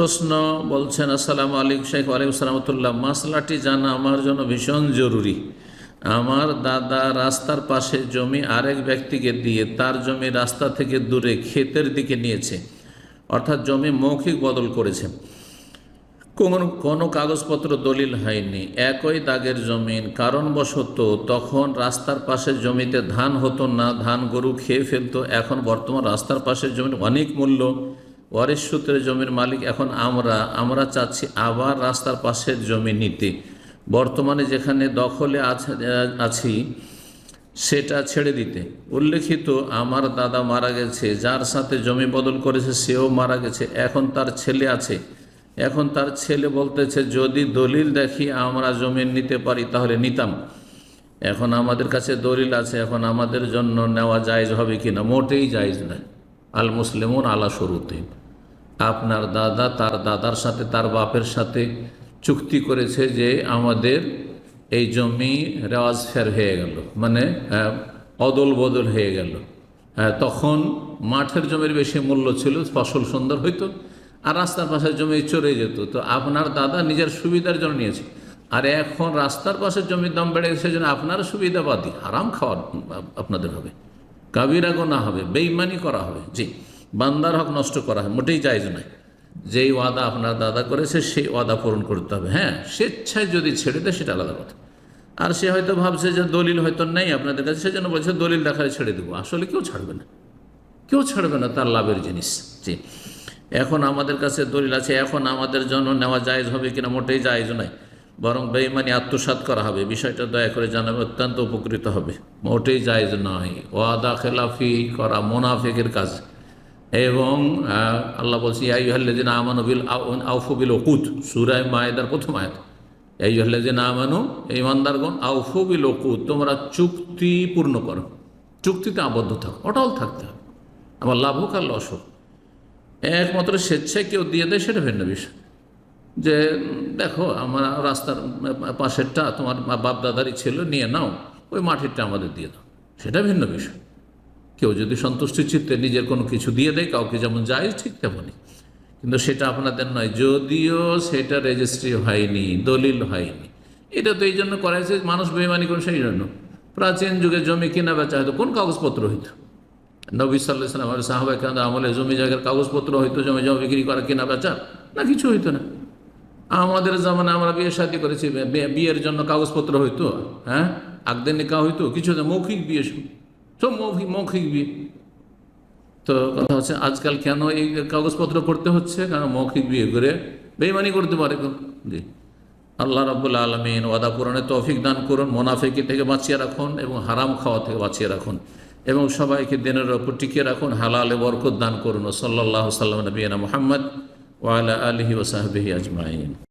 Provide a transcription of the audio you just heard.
প্রশ্ন বলছেন, আসসালামু আলাইকুম শেখ ওয়ালাইকুম সালামতুল্লাহ মাসলাটি জানা আমার জন্য ভীষণ জরুরি। আমার দাদা রাস্তার পাশে জমি আরেক ব্যক্তিকে দিয়ে তার জমি রাস্তা থেকে দূরে ক্ষেতের দিকে নিয়েছে। অর্থাৎ জমি মৌখিক বদল করেছে। কোনো কোনো কাগজপত্র দলিল হয়নি। একই দাগের জমিন। কারণবশত তখন রাস্তার পাশের জমিতে ধান হতো না। ধান গরু খেয়ে ফেলতো। এখন বর্তমান রাস্তার পাশের জমির অনেক মূল্য ওয়ারিশ সূত্রে জমির মালিক, এখন আমরা আমরা চাচ্ছি আবার রাস্তার পাশের জমি নিতে। বর্তমানে যেখানে দখলে আছে সেটা ছেড়ে দিতে। উল্লেখিত, আমার দাদা মারা গেছে, যার সাথে জমি বদল করেছে, সেও মারা গেছে, এখন তার ছেলে আছে। এখন তার ছেলে বলতেছে, যদি দলিল দেখি আমরা জমি নিতে পারি, তাহলে নিতাম। এখন আমাদের কাছে দলিল আছে, এখন আমাদের জন্য নেওয়া জায়জ হবে কি না মোটেই জায়জ নয়। আল মুসলিমুন আলা শুরুতে আপনার দাদা, তার দাদার সাথে, তার বাপের সাথে চুক্তি করেছে যে আমাদের এই জমি রেওয়াজ ফের হয়ে গেল মানে অদল বদল হয়ে গেল। তখন মাঠের জমির বেশি মূল্য ছিল, ফসল সুন্দর হইতো, আর রাস্তার পাশের জমি চড়ে যেত। তো আপনার দাদা নিজের সুবিধার জন্য নিয়েছে। আর এখন রাস্তার পাশের জমির দাম বেড়ে গেছে, সেজন্য আপনার সুবিধাবাদী। আরাম খাওয়ার আপনাদের হবে। কাবিরা গোনা হবে, বেইমানি করা হবে। জি। বান্দার হক নষ্ট করা হয়, মোটেই জায়জ নয়। যেই ওয়াদা আপনার দাদা করেছে, সেই ওয়াদা পূরণ করতে হবে। হ্যাঁ স্বেচ্ছায় যদি ছেড়ে দেয়, সেটা আলাদা কথা। আর সে হয়তো ভাবছে যে দলিল হয়তো নেই আপনাদের কাছে, সেজন্য বলছে, দলিল দেখালে ছেড়ে দেবো। আসলে কেউ ছাড়বে না। কেউ ছাড়বে না তার লাভের জিনিস। জি। এখন আমাদের কাছে দলিল আছে, এখন আমাদের জন্য নেওয়া জায়জ হবে কিনা মোটেই জায়জ নয়। বরং বেইমানি আত্মসাৎ করা হবে। বিষয়টা দয়া করে জানাবে, অত্যন্ত উপকৃত হবে। মোটেই জায়জ নয়। ওয়াদা খেলাফি করা মোনাফেকের কাজ। এবং আল্লাহ বলছি আইহাল্লাদিন আমানবিল আউফবিল ওকুত সুরায় মায়েদার প্রথম আয়াত। আইহাল্লাদিন আমানু ইমানদারগণ আউফবিল ওকুত তোমরা চুক্তি পূর্ণ করো। চুক্তিতে আবদ্ধ থাকো, অটল থাকতে হবে। আমার লাভ হোক আর লস হোক। একমাত্র স্বেচ্ছায় কেউ দিয়ে দেয়, সেটা ভিন্ন বিষয়। যে, দেখো, আমার রাস্তার পাশেরটা তোমার বাপ দাদারই ছিল, নিয়ে নাও, ওই মাটিরটা আমাদের দিয়ে দাও। সেটা ভিন্ন বিষয়। কেউ যদি সন্তুষ্টি চিত্তে নিজের কোনো কিছু দিয়ে দেয়, কাউকে যেমন যায় ঠিক তেমনই। কিন্তু সেটা আপনাদের নয়, যদিও সেটা রেজিস্ট্রি হয়নি, দলিল হয়নি। এটা তো এই জন্য করা হয়েছে, মানুষ বেমানি করে সেই জন্য। প্রাচীন যুগে জমি কেনা বেচা হয়তো কোন কাগজপত্র হইতো? নবী সাল্লাহ সাল্লাম আর কান্দ আমলে জমি জায়গার কাগজপত্র হইতো, জমি জমি বিক্রি করা, কেনা বেচা, না কিছু হইতো না। আমাদের জামানে আমরা বিয়ে শাদি করেছি বিয়ের জন্য কাগজপত্র হইতো হ্যাঁ? আগদের নিকা হইতো কিছু হতো মৌখিক বিয়ে সব মৌখিক মৌখিক বিয়ে তো কথা হচ্ছে আজকাল কেন এই কাগজপত্র করতে হচ্ছে? কেন মৌখিক বিয়ে করে বেইমানি করতে পারে জি। আল্লাহ রাবুল আলমিন ওয়াদা পূরণে তৌফিক দান করুন মোনাফেকি থেকে বাঁচিয়ে রাখুন এবং হারাম খাওয়া থেকে বাঁচিয়ে রাখুন এবং সবাইকে দিনের ওপর টিকিয়ে রাখুন, হালালে বরকত দান করুন। ও সাল্লাহ সাল্লাম নবীনা মোহাম্মদ ওয়ালা আলহি ওসাহবিহি আজমাইন।